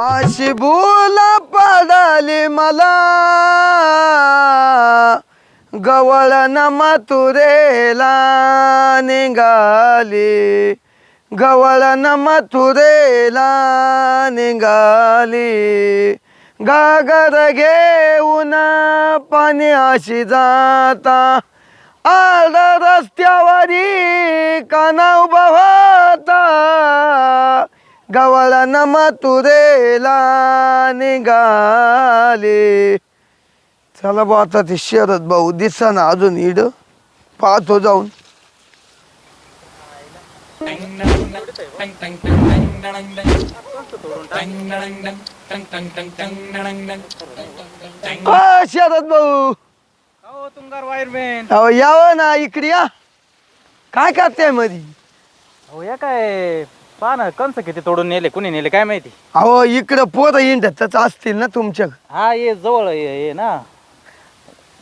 अशी भूल पडाली मला. गवळ न मथुरेला निघाली. गवळ न मथुरेला निघाली. गागर घेऊन पाणी अशी जाता. आड रस्त्यावरी काना उभा गवळ न मथुरेला निघाले. चला बा आता ते शरद भाऊ दिसा ना अजून इड. पाहतो जाऊन. अ, शरद भाऊ. हो तुंगार वायरमॅन. अहो यावं ना इकडे या. काय करते मधी? हो या काय? पहा ना कंस किती तोडून नेले कुणी नेले काय माहिती? अहो इकडं पोरं इंडतच असतील ना तुमच्या? हा ये जवळ ये ये ना.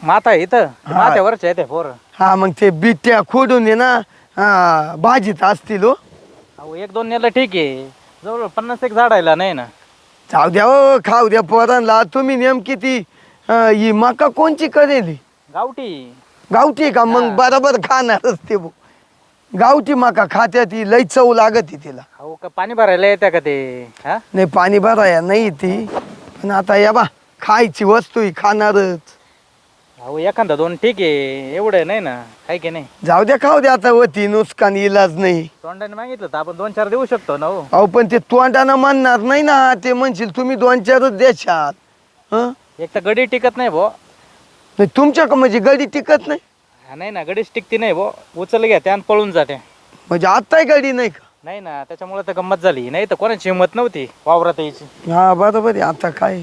माता आहे इथं. माथ्यावरच्या आहे ते पोर. हा मग ते बिट्ट्या खोडून ये ना. हा, भाजीत असतील हो. अहो एक दोन नेलं ठीक आहे. जवळ पन्नास एक झाडायला नाही ना. जाऊ द्या हो खाऊ द्या पोरांना तुम्ही नेमकी ती अं, ही मका कोणची करेली? गावठी. गावठी का? मग. बरोबर खाणारच ते भाऊ. गावठी मका खात्या ती लई चव लागत तिला. अहो का पाणी भरायला येत्या का ते? हा? नाही पाणी भराया नाही ती. पण आता या बा खायची वस्तू ही खाणारच. अहो एखादा दोन ठीक आहे एवढं नाही ना काय की नाही? जाऊ द्या खाऊ द्या आता वती नुसकान इलाज नाही. तोंडाने मागितलं तर आपण दोन चार देऊ शकतो ना हो. अहो पण ते तोंडानं म्हणणार नाही ना ते म्हणशील तुम्ही दोन चारच देशाल हं? एक तर गडी टिकत नाही भो. नाही तुमच्या का म्हणजे गडी टिकत नाही? हा, नाही ना गडीच टिकती नाही भो. उचल घ्या त्या पळून जाते. म्हणजे आत्ताही गडी नाही का? नाही ना त्याच्यामुळे तर गंमत झाली. नाही तर कोणाची हिंमत नव्हती वावरात यायची. हा बरोबर आहे. आता काय?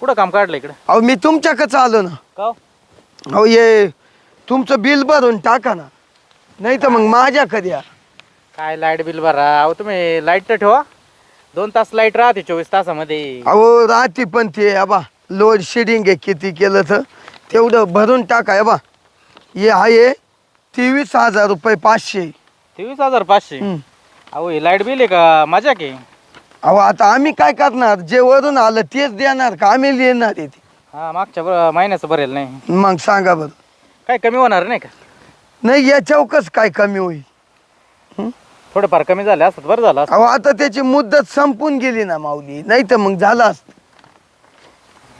कुठं काम काढलं इकडं? अहो मी तुमच्याकडे आलो ना. का हो? अहो ये तुमचं बिल भरून टाका ना. नाही तर मग माझ्याकडे या. काय लाइट बिल भरा? अहो तुम्ही लाइट तर ठेवा. दोन तास लाइट राहते चोवीस तासामध्ये. अहो राहते पण ते अबा. लोड शेडिंग आहे किती केलं तर. तेवढं भरून टाका बा हे आहे तेवीस हजार रुपये पाचशे. तेवीस हजार पाचशे. अहो हे लाइट बिल आहे का? मजा की. अहो आता आम्ही काय करणार? जे वरून आलं तेच देणार का? आम्ही लिहिणार आहे ते. हा मागच्या ब- महिन्याचं भरेल नाही. मग सांगा बरं. काय कमी होणार नाही का? नाही या चौकस काय कमी होईल? थोडंफार कमी झालं असत बरं झालं असतं. अहो आता त्याची मुदत संपून गेली ना माऊली. नाही तर मग झालं असतं.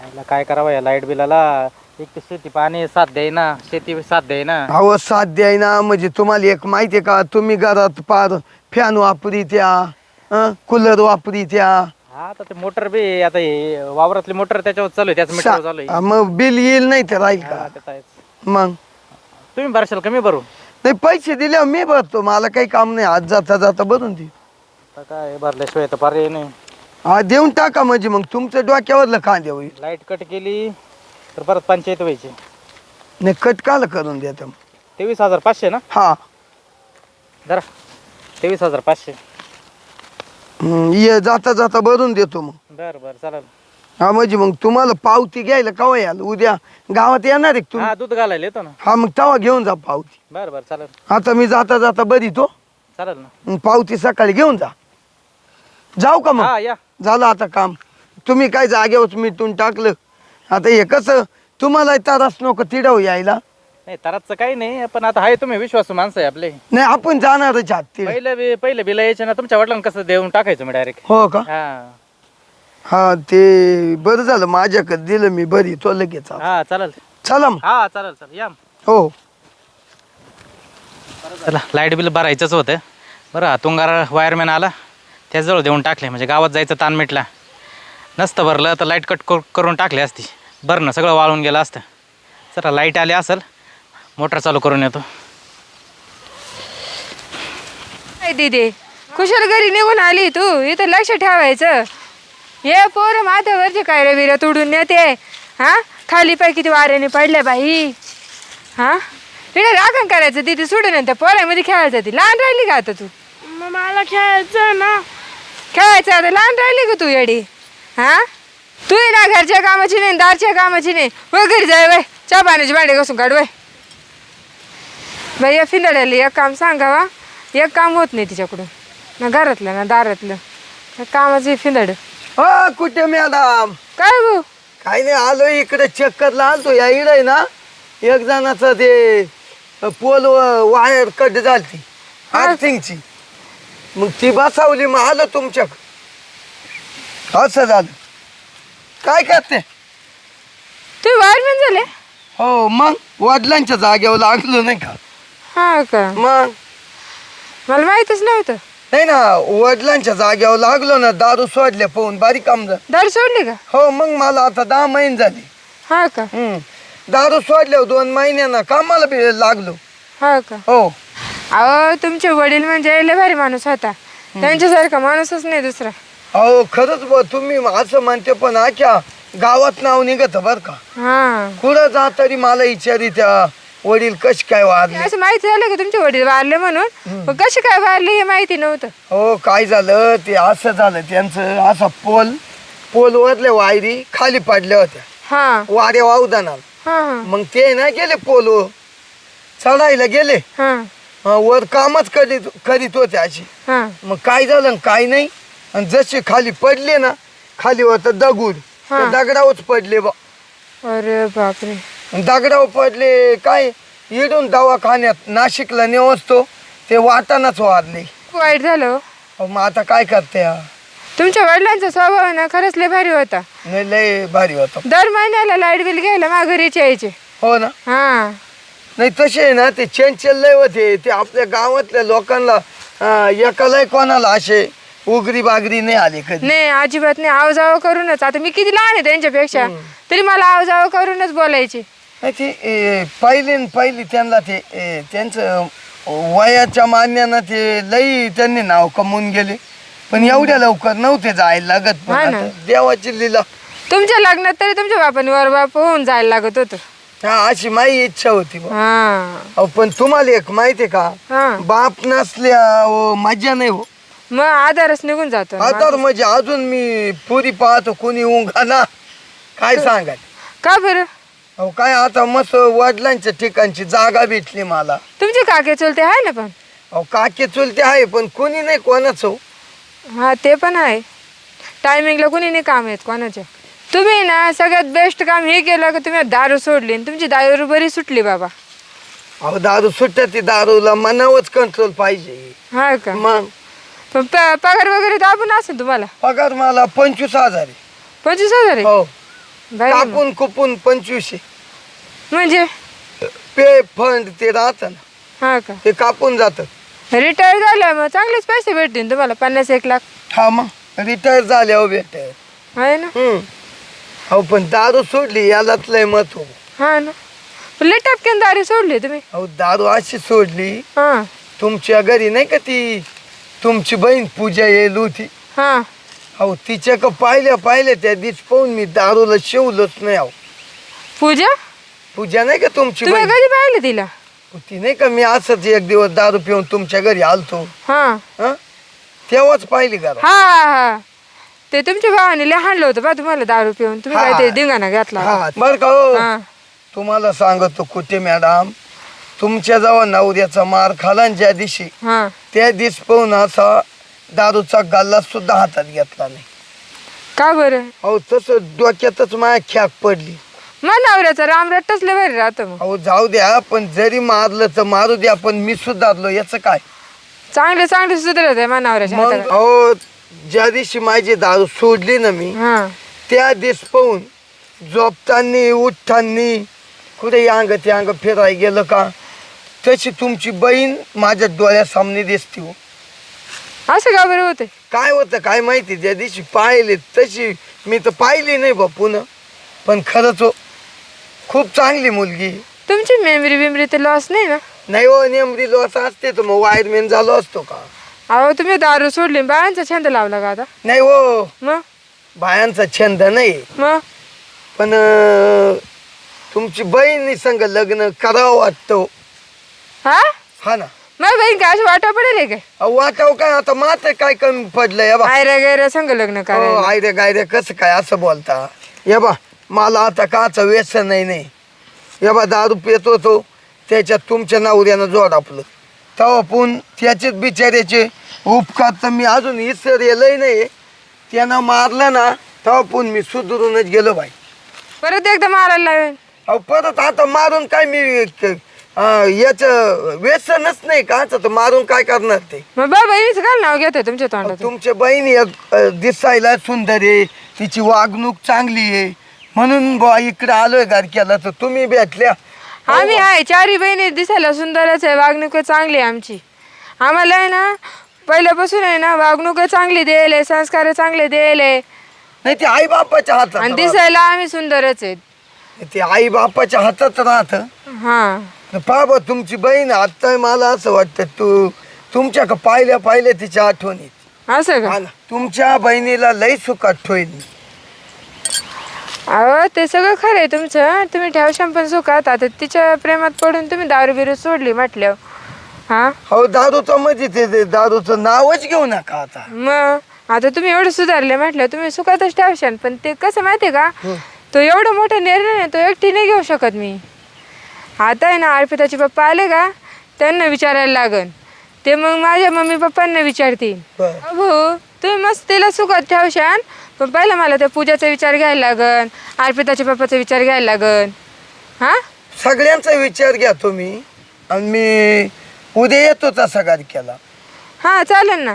याला काय करावं या लाइट बिलाला? एक तर शेती पाणी साथ देईना शेती साथ देईना. अहो साथ द्यायना म्हणजे तुम्हाला एक माहिती आहे का? तुम्ही घरात पार फॅन वापरी त्या कूलर वापरी त्या. हा आता ते मोटर बी आता हे वावरातली मोटर त्याच्यावर चालू आहे त्याच मीटर चालू आहे. मग बिल येईल नाही तर राहील हा, का ते तर आहेच. मग? तुम्ही भरशाल कमी भरू. नाही पैसे दिल्यावर मी भरतो. मला काही काम नाही. आज जाता जाता भरून दे आता काय भरल्याशिवाय तर पर्याय नाही. हा देऊन टाका म्हणजे मग. तुमचं डोक्यावरलं कांदे होईल. लाइट कट केली. तर परत पंचायत व्हायची. नाही कटकाला करून देतो तेवीस हजार पाचशे ना? हा. जरा तेवीस हजार पाचशे. हम्म, ये जाता जाता भरून देतो मग. बर बर चालेल हा म्हणजे मग तुम्हाला पावती घ्यायला कवा याल उद्या गावात येणार आहे का तुम्ही? हा दूध घालायला येतो ना. हा मग तवा घेऊन जा पावती. बर बर चालेल आता मी जाता जाता बरीतो चालेल ना. मग पावती सकाळी घेऊन जा. जाऊ का मग? हा या. झालं आता काम. तुम्ही काय जागेवर मिटून टाकलं. आता हे कसं? तुम्हाला त्रास नको तिडव यायला. नाही तराचं काही नाही पण आता आहे तुम्ही विश्वासू माणसं आहे आपले. नाही आपण जाणारच आहात तिड पहिलं बी पहिलं बिल यायचे ना तुमच्या वडिलांना कसं देऊन टाकायचं मी डायरेक्ट हो का? हा. हा ते बरं झालं माझ्याकडे दिलं मी बरी तो लगेच. हा चालेल. चला मग. हा चालेल चालेल या हो. चला लाइट बिल भरायचंच होतं. बरं हा तुंगार वायरमॅन आला. त्याचजवळ देऊन टाकले म्हणजे गावात जायचं ताण मिटला. नसतं भरलं तर लाइट कट करून टाकली असती. बरं ना सगळं वाळून गेलं असतं. चला लाइट आली असेल मोटर चालू करून येतो. काय दिदी कुशल घरी निघून आली तू? इथं लक्ष ठेवायचं. हे पोर माथ्यावरचे काय रे विरा तोडून नेते? हा? खाली पाय किती वाऱ्याने पडल्या बाई. हा? इकडे राखण करायचं तिथे सोडून आणि त्या पोरामध्ये खेळायचं ती. लहान राहिली का आता तू? मग मला खेळायचं ना. खेळायचं आता. लहान राहिली का तू येडी? हा? तू ना घरच्या कामाची नाही दारच्या कामाची नाही. वय घरी जाय वय. चहा पाण्याची भांडे घासून काढ वय. बाई या फिंदड्याला एक काम सांगावा. एक काम होत नाही तिच्याकडून. ना घरातलं ना दारातलं. त्या कामाचं फिंदड हा कुठे मॅडम? काय भाऊ काही नाही आलो इकडे चक्करला. आलतो या इकडे आहे ना. एक जणाचं ते पोल वायर कट झालती. आर्थिंगची मग ती बसावली मग आलो तुमच्याक असं झालं. काय करते? तुम्ही वायरमॅन झाले? हो मग? वडिलांच्या जागेवर लागलो नाही का? हा का? मग? मला माहितच नव्हतं. नाही ना वडिलांच्या जागेवर लागलो ना दारू सोडले पाहून बारीक काम झालं दारू सोडली का? हो मग मला आता दहा महिने झाले. हा का? हम्म. दारू सोडल्यावर दोन महिन्यानं कामाला बी लागलो. हा का? हो. अहो तुमचे वडील म्हणजे लय भारी माणूस होता. त्यांच्यासारखा माणूसच नाही दुसरा. अहो खरंच बा तुम्ही असं म्हणते पण आख्या गावात नाव निघत बर का. हा. कुठं जा तरी मला विचारी त्या वडील कश काय वारले? असं माहिती झालं का तुमचे वडील वारले म्हणून? पण कसे काय वारले हे माहिती नव्हतं. हो काय झालं? ते असं झालं त्यांचं असा पोल पोल वरल्या वायरी खाली पडल्या होत्या. हा. वाऱ्या वावदाना. हा हा. मग ते ना गेले पोल चढायला गेले. हा. अं, वर कामच करीत करीत होते अशी. हा. मग काय झालं काय नाही? आणि जसे खाली पडले ना खाली होतं दगड. हा. त्या दगडावरच पडले बा. अरे बापरे. दगडावर पडले काय? इडून दवाखान्यात नाशिकला नेवसतो ते वाटानाच वारले खूप वाईट झालं हो. अहो, मग आता काय करते हा? तुमच्या वडिलांचा स्वभाव ना खरंच लय भारी होता. नाही लय भारी होतं. दर महिन्याला लाइट बिल घ्यायला माघारीचे यायचे. हो ना. हा. नाही तसे आहे ना ते चंचल लय होते. ते आपल्या गावातल्या लोकांना अं, एकालाही कोणाला असे उगरी बागरी नाही आले कधी. नाही अजिबात नाही. आवजाव करूनच. आता मी किती लहान आहे त्यांच्यापेक्षा. तरी मला आवजाव करूनच बोलायचे. नाही ते ए, पहिली न पहिली त्यांना ते ए, त्यांचं वयाच्या मान्यानं ते लई त्यांनी नाव कमवून गेले. पण एवढ्या लवकर नव्हते जायला लागत. पण हा ना. आता देवाची लीला. तुमच्या लग्नात तरी तुमच्या बापाने वर बाप होऊन जायला लागत होतं. हा अशी माझी इच्छा होती बुवा. हा. अहो, पण तुम्हाला एक माहितीये का? हा. बाप नसल्या मजा नाही हो. मग आधारच निघून जातो ना. आता म्हणजे अजून मी पुरी पाहतो कोणी उंगाना काय सांगाय का बरं? अहो काय आता मस्त वडिलांच्या ठिकाणची जागा भेटली मला. तुमचे काके चुलते आहे ना पण? अहो काके चुलते आहे पण कोणी नाही कोणाच हो. हा ते पण आहे. टायमिंगला कुणी नाही काम येत कोणाच्या. तुम्ही ना सगळ्यात बेस्ट काम हे केलं का तुम्ही दारू सोडली आणि तुमची दारू बरी सुटली बाबा. अहो दारू सुट्ट्या ती दारूला मनावच कंट्रोल पाहिजे. हा का? मग पण प- पगार वगैरे दाबून असेल तुम्हाला? पगार मला पंचवीस हजार आहे. पंचवीस हजार आहे? हो. बाई. कापून कुपून पंचवीसशे म्हणजे? पे फंड ते राहत ना. हा का? ते कापून जात. रिटायर झालं मग चांगलेच पैसे भेटतील तुम्हाला पन्नास एक लाख. हा मग. रिटायर झाले हो भेट आहे ना? अहो पण दारू सोडली यालाच लय मत हो हा ना. पण लय टपक्यान दारू सोडली तुम्ही. अहो दारू अशी सोडली हा. तुमच्या घरी नाही का ती तुमची बहीण पूजा येईल होती. हा. अहो तिच्या का पाहिल्या पाहिल्या त्या दिस पाहून मी दारूला शिवलोच नाही अहो. पूजा? पूजा नाही का तुमची तुम्ही बहीण? कधी पाहिलं तिला? ती नाही का मी असंच एक दिवस दारू पिऊन तुमच्या घरी आलतो. हा. हं? तेव्हाच पाहिली का? हा हा हा. ते तुमच्या भावाने लय हाणलं होतं बा तुम्हाला दारू पिऊन. तुम्ही हा. काय ते धिंगाणा घातला हा बर का हो. हा. तुम्हाला सांगतो कुठे मॅडम? तुमच्या जवळ नवऱ्याचा मार खाला न ज्या दिवशी. हा. त्या दिवस पाहून असा दारूचा गल्ला सुद्धा हातात घेतला नाही. का बरं? अहो तसं डोक्यातच माझ्या ख्याक पडली. मग नवऱ्याचा रामरट्टच लय भारी राहतो मग. अहो जाऊ द्या पण जरी मारलं तर मारू द्या पण मी सुधारलो याचं काय? चांगले चांगले सुधरत आहे मग नवऱ्याच्या मग हाताखाली. अहो ज्या दिवशी माझी दारू सोडली ना मी हा. त्या दिस पाहून झोपतानी उठतानी कुठे अंग ते अंग फिरायला गेलं का? तशी तुमची बहीण माझ्या डोळ्यासामने दिसते हो. असं का बरं होते काय होतं काय माहिती ज्या दिवशी पाहिले तशी मी तर पाहिली नाही बा पुन्हा पण खरंच हो खूप चांगली मुलगी तुमची मेमरी बिमरी तर लॉस नाही ना? नाही हो नेमरी लोस असते तर मग वायरमॅन झालो असतो का? अहो तुम्ही दारू सोडली बाळांचा छंद लावला का आता? नाही हो. मग? बायांचा छंद नाही. मग? पण अं, तुमची बहिणी संग लग्न करावं वाटतं हा? हा ना. मग बहीण काय अशी वाटा पडेल आहे काय? अहो, वाटावं काय? आता मात काय कमी पडलंय बा. आयऱ्या गैऱ्या संग लग्न करायला. आयरे गायरे कसं काय असं बोलता? ये बा मला आता काचं व्यसन नाही नाही. ये बा दारू पित होतो त्याच्यात तुमच्या नवऱ्यानं जोड आपलं. तेव्हा पण त्याचेच बिचाऱ्याचे उपकार तर मी अजून इसरलेलंही नाही त्यानं मारलं ना तेव्हा पण मी सुधरूनच गेलो बाई. परत एकदा मारायला लावेल अहो परत आता मारून काय मी याच व्यसनच नाही का? तर मारून काय करणार ते? मग बाबा काय नाव घेतोय तुमच्या तोंडात तुमच्या बहिणी दिसायला सुंदर आहे. तिची वागणूक चांगली आहे. म्हणून बुवा इकडे आलोय गारक्याला. तर तुम्ही भेटल्या. आम्ही आहे. चारी बहिणी दिसायला सुंदरच आहे. वागणूक चांगली आहे आमची. आम्हाला आहे ना पहिल्यापासून आहे ना वागणूक चांगली देले संस्कार चांगले देले नाही ते आई बापाच्या आणि हातात राहतं. दिसायला आम्ही सुंदरच आहेत. ते आई बापाच्या हातात राहत. हा. बाबा तुमची बहीण आता मला असं वाटतं तू तुमच्या का पाहिल्या पाहिल्या तिच्या आठवणीत असं का? हा ना. तुमच्या बहिणीला लई सुखात ठेवील. अहो ते सगळं खरं आहे तुमचं. तुम्ही ठेवशान पण सुखात. आता तिच्या प्रेमात पडून तुम्ही दारू बिरू सोडली म्हटल्यावर. हा? हो दारूचं म्हणजे ते ते दारूचं नावच घेऊ नका आता. मग? आता तुम्ही एवढं सुधारले म्हटलं तुम्ही सुखातच ठेवशान. पण ते कसं माहितीये का? तो एवढा मोठा निर्णय आहे, तो एकटी नाही घेऊ शकत मी. आता आहे ना अर्पिताचे पप्पा आले का? त्यांना विचारायला लागन. ते मग माझ्या मम्मी पप्पांना विचारतील बरं. अहो तुम्ही मस्त तिला सुखात ठेवशान? पण पहिलं मला त्या पूजाचा विचार घ्यायला लागन अर्पिताच्या पप्पाचा विचार घ्यायला लागन. हा? सगळ्यांचा विचार घ्या तुम्ही. आणि मी उद्या येतो तसा गारक्याला हा चालेल ना.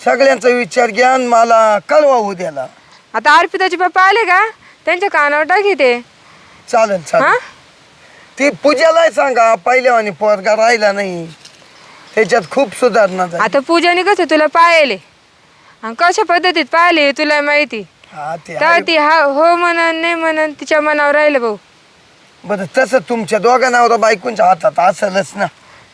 सगळ्यांचा विचार घ्या आणि मला कळवा उद्याला. आता अर्पिताचे पप्पा आले का? त्यांच्या कानावर टाकी ते चालेल हा? चालेल ती पूजाला सांगा पहिल्यावानी पोरगा राहिला नाही. त्याच्यात खूप सुधारणा झाली. आता पूजाने कसं तुला पाहिले आणि कशा पद्धतीत पाहिले हे तुला माहिती? हा ते तर आहे. ती हा हो म्हणन नाही म्हणन तिच्या मनावर राहिलं भाऊ. बरं तसं तुमच्या दोघा नवरा बायकोंच्या हातात असेलच ना.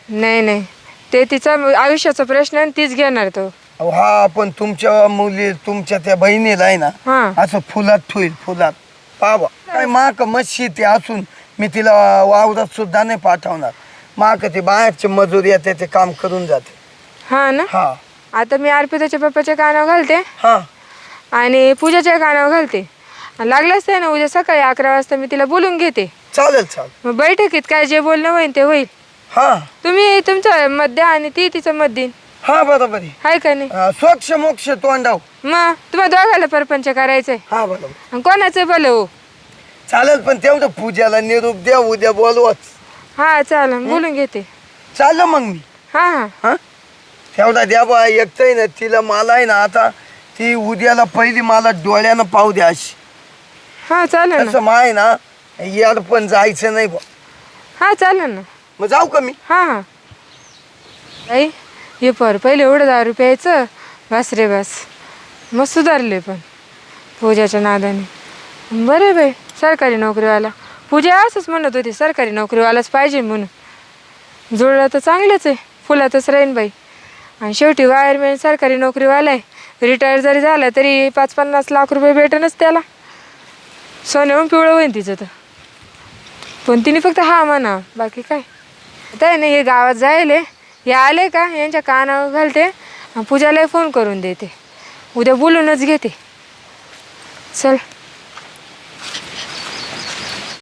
नाही नाही. ते तिचा आयुष्याचा प्रश्न आहे आणि तीच घेणार तो. अहो, हा पण तुमच्या मुली तुमच्या त्या बहिणीला आहे ना हा. असं फुलात ठेवील फुलात. पावा. काय माक मच्छी ते असून मी तिला वावरात सुद्धा नाही पाठवणार. माक ते बाहेरचे मजूर येते ते काम करून जाते. हा ना? हा. आता मी अर्पिताच्या पप्पाच्या कानावर घालते. हा. आणि पूजाच्या कानावर घालते. लागलंच ते ना उद्या सकाळी अकरा वाजता मी तिला बोलून घेते. चालेल चालेल. मग बैठकीत काय जे बोलणं होईल ते होईल. हा. तुम्ही तुमचं मत द्या आणि ती तिचं मत देईन. हा बरोबर आहे. हाय का नाही? अं, स्वच्छ मोक्ष तोंडाव. मग तुम्हाला दोघायला परपंच करायचंय. हा बरोबर. आणि कोणाचं भलं हो चालेल पण तेवढं पूजाला निरूप द्या उद्या बोलवच हा चालेल बोलून घेते. चालेल मग मी. हा हा. हा? तेवढा द्या बा एकटंय ना तिला मला आहे ना आता ती उद्याला पहिली मला डोळ्यानं पाहू द्या अशी. हा चालेल ना. असं माय ना याड पण जायचं नाही बा. हा चालेल ना. मग जाऊ का मी? हा हा. आई हे पर पहिले एवढं दारू प्यायचं बस रे बस. मग सुधारले पण पूजाच्या नादाने. बरे बाई. सरकारी नोकरीवाला. पूजा असंच म्हणत होती सरकारी नोकरीवालाच पाहिजे म्हणून. जुळलं तर चांगलंच आहे फुलातच राहीन बाई. आणि शेवटी वायरमॅन सरकारी नोकरीवाला आहे. रिटायर जरी झाला तरी पाच पन्नास लाख रुपये भेटनच त्याला. सोन्याहून पिवळं होईन तिचं तर. पण तिने फक्त हा म्हणा बाकी काय? आता आहे ना हे गावात जायले हे आले का यांच्या कानावर घालते आणि पूजालाही फोन करून देते. उद्या बोलूनच घेते. चल.